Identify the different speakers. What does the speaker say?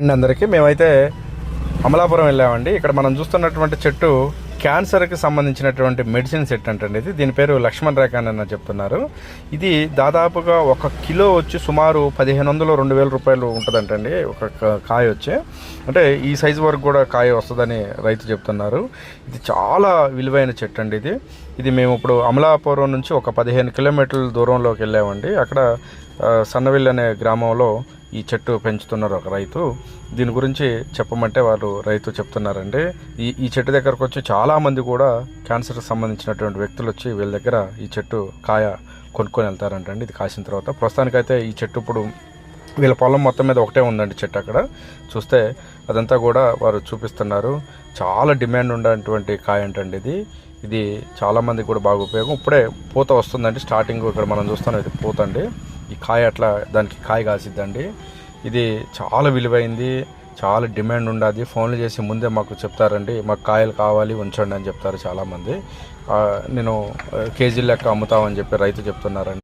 Speaker 1: And అందరికీ మేమైతే అమలాపురం వెళ్ళామండి. ఇక్కడ మనం చూస్తున్నటువంటి చెట్టు క్యాన్సర్కి సంబంధించినటువంటి మెడిసిన్ సెట్ అంటండి ఇది. దీని పేరు లక్ష్మణ్ రేఖాన్ అని చెప్తున్నారు. ఇది దాదాపుగా ఒక కిలో వచ్చి సుమారు పదిహేను వందలు రెండు వేల రూపాయలు ఉంటుందంటండి. ఒక కాయ వచ్చి. అంటే ఈ సైజు వరకు కూడా కాయ వస్తుందని రైతు చెప్తున్నారు. ఇది చాలా విలువైన చెట్టు అండి ఇది. ఇది మేము ఇప్పుడు అమలాపురం నుంచి ఒక పదిహేను కిలోమీటర్ల దూరంలోకి వెళ్ళామండి. అక్కడ సన్నవిల్లి అనే గ్రామంలో ఈ చెట్టు పెంచుతున్నారు ఒక రైతు. దీని గురించి చెప్పమంటే వాళ్ళు రైతు చెప్తున్నారండి. ఈ ఈ చెట్టు దగ్గరకు వచ్చి చాలామంది కూడా క్యాన్సర్కి సంబంధించినటువంటి వ్యక్తులు వచ్చి వీళ్ళ దగ్గర ఈ చెట్టు కాయ కొనుక్కొని వెళ్తారంటండి. ఇది కాసిన తర్వాత. ప్రస్తుతానికైతే ఈ చెట్టు ఇప్పుడు వీళ్ళ పొలం మొత్తం మీద ఒకటే ఉందండి చెట్టు అక్కడ. చూస్తే అదంతా కూడా వారు చూపిస్తున్నారు. చాలా డిమాండ్ ఉన్నటువంటి కాయ అంటండి ఇది. ఇది చాలామందికి కూడా బాగా ఉపయోగం. ఇప్పుడే పూత వస్తుందండి. స్టార్టింగ్ ఇక్కడ మనం చూస్తున్నాం ఇది పూత అండి. ఈ కాయ అట్లా దానికి కాయ కాసిద్దండి. ఇది చాలా విలువైంది చాలా డిమాండ్ ఉండదు. ఫోన్లు చేసి ముందే మాకు చెప్తారండి మాకు కాయలు కావాలి ఉంచండి అని చెప్తారు చాలామంది. నేను కేజీ లెక్క అమ్ముతామని చెప్పి రైతు చెప్తున్నారండి.